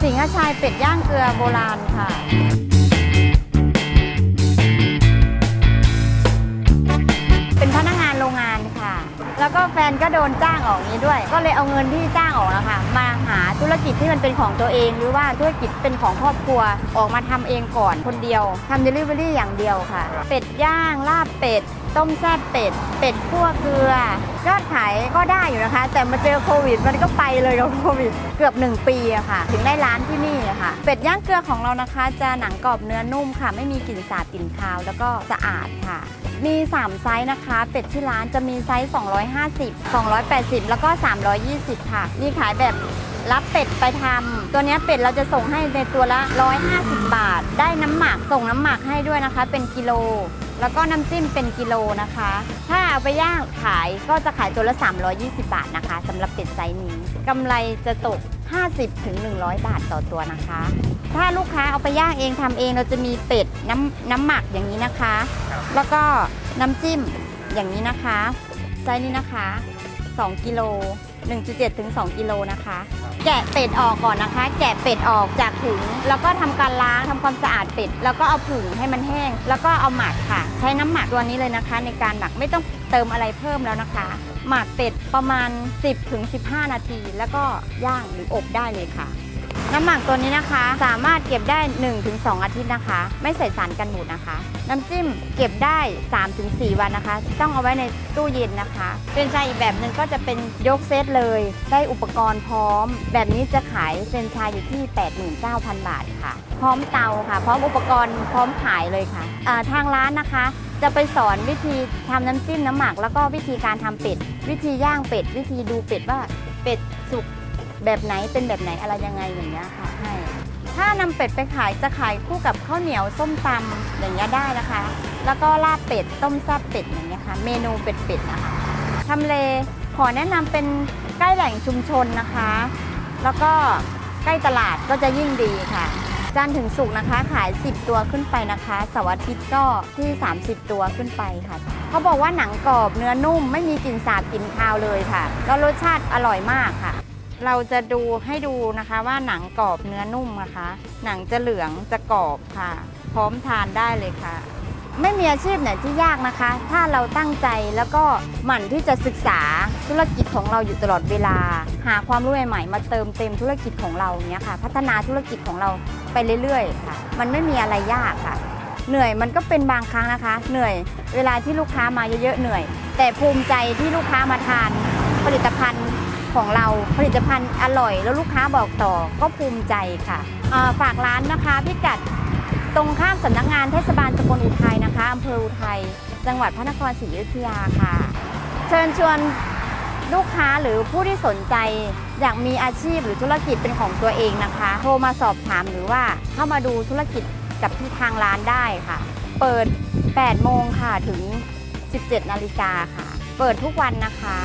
สิงห์ชัยเป็ดย่างเกลือโบราณค่ะ เป็นพนักงานโรงงานค่ะ แล้วก็แฟนก็โดนจ้างออกนี้ด้วย ก็เลยเอาเงินที่จ้างออกนะคะมาหาธุรกิจที่มันเป็นของตัวเอง หรือว่าธุรกิจเป็นของครอบครัวออกมาทำเองก่อนคนเดียวทำเดลิเวอรี่อย่างเดียวค่ะ เป็ดย่างลาบเป็ด ต้มแซ่บเป็ด เป็ดคั่วเกลือยอดขายก็ได้อยู่นะคะ แต่มาเจอโควิดมันก็ไปเลยกับโควิดเกือบ 1 ปีอะค่ะ ถึงได้ร้านที่นี่อะค่ะ เป็ดย่างเกลือของเรานะคะ จะหนังกรอบเนื้อนุ่มค่ะ ไม่มีกลิ่นสาบกลิ่นคาวแล้วก็สะอาดค่ะ มี 3 ไซส์นะคะ เป็ดที่ร้านจะมีไซส์ 250 280 แล้วก็ 320 ค่ะ มีขายแบบรับเป็ดไปทำตัวเนี้ยเป็ดเราจะส่งให้ในตัวละ 150 บาท ได้น้ำหมักส่งน้ำหมักให้ด้วยนะคะ เป็นกิโล แล้วก็น้ำจิ้มเป็นกิโลนะคะ ถ้าเอาไปย่างขายก็จะขายตัวละ 320 บาทนะคะสำหรับเป็ดไซส์นี้กำไรจะตก 50ถึง100 บาทต่อตัวนะคะ ถ้าลูกค้าเอาไปย่างเองทำเองเราจะมีเป็ดน้ำน้ำหมักอย่างนี้นะคะ แล้วก็น้ำจิ้มอย่างนี้นะคะ ไซส์นี้นะคะ 2 กิโล 1.7 ถึง 2 กิโลนะคะ แกะเป็ดออกก่อนนะคะ แกะเป็ดออกจากถุง แล้วก็ทำการล้างทำความสะอาดเป็ด แล้วก็เอาผึ่งให้มันแห้ง แล้วก็เอาหมักค่ะ ใช้น้ำหมักตัวนี้เลยนะคะ ในการหมักไม่ต้องเติมอะไรเพิ่มแล้วนะคะ หมักเป็ดประมาณ 10ถึง15 นาที แล้วก็ย่างหรืออบได้เลยค่ะ น้ำหมักตัวนี้นะคะ สามารถเก็บได้ 1-2 อาทิตย์นะคะ ไม่ใส่สารกันบูดนะคะ น้ำจิ้มเก็บได้ 3-4 วันนะคะ ต้องเอาไว้ในตู้เย็นนะคะ เป็นไชายอีกแบบหนึ่งก็จะเป็นยกเซตเลย ได้อุปกรณ์พร้อม แบบนี้จะขายเป็นไชายอยู่ที่ 89,000 บาทค่ะ พร้อมเตาค่ะ พร้อมอุปกรณ์พร้อมขายเลยค่ะอ่าทางร้านนะคะจะไปสอนวิธีทำน้ำจิ้มน้ำหมัก แล้วก็วิธีการทำเป็ด วิธีย่างเป็ด วิธีดูเป็ดว่าเป็ดสุก แบบไหนเป็นแบบไหนอะไรยังไงอย่างเงี้ยค่ะให้ถ้านำเป็ดไปขายจะขายคู่กับข้าวเหนียวส้มตำอย่างเงี้ยได้นะคะ แล้วก็ลาบเป็ดต้มแซ่บเป็ดอย่างเงี้ยค่ะ เมนูเป็ดๆนะคะทำเลขอแนะนำเป็นใกล้แหล่งชุมชนนะคะ แล้วก็ใกล้ตลาดก็จะยิ่งดีค่ะจันถึงศุกนะคะขาย 10 ตัวขึ้นไปนะคะเสาร์อาทิตย์ก็ที่ 30 ตัวขึ้นไปค่ะเขาบอกว่าหนังกรอบเนื้อนุ่มไม่มีกลิ่นสาบกลิ่นคาวเลยค่ะ แล้วรสชาติอร่อยมากค่ะ เราจะดูให้ดูนะคะว่าหนังกรอบเนื้อนุ่มนะคะ หนังจะเหลืองจะกรอบค่ะ พร้อมทานได้เลยค่ะ ไม่มีอาชีพไหนที่ยากนะคะ ถ้าเราตั้งใจแล้วก็หมั่นที่จะศึกษาธุรกิจของเราอยู่ตลอดเวลา หาความรู้ใหม่ๆมาเติมเต็มธุรกิจของเราเนี้ยค่ะ พัฒนาธุรกิจของเราไปเรื่อยๆค่ะ มันไม่มีอะไรยากค่ะ เหนื่อยมันก็เป็นบางครั้งนะคะ เหนื่อยเวลาที่ลูกค้ามาเยอะๆเหนื่อย แต่ภูมิใจที่ลูกค้ามาทานผลิต ของเราผลิตภัณฑ์อร่อย แล้วลูกค้าบอกต่อก็ภูมิใจค่ะาฝากร้านนะคะพิกัดตรงข้ามสำนักงานเทศบาลตำบลอุทัยนะคะอำเภออุทัยจังหวัดพระนครศรีอยุธยาค่ะ เชิญชวนลูกค้าหรือผู้ที่สนใจอยากมีอาชีพหรือธุรกิจเป็นของตัวเองนะคะ โทรมาสอบถามหรือว่าเข้ามาดูธุรกิจกับที่ทางร้านได้ค่ะ เปิด 8 โมงค่ะถึง 17 นาฬิกาค่ะ เปิดทุกวันนะคะ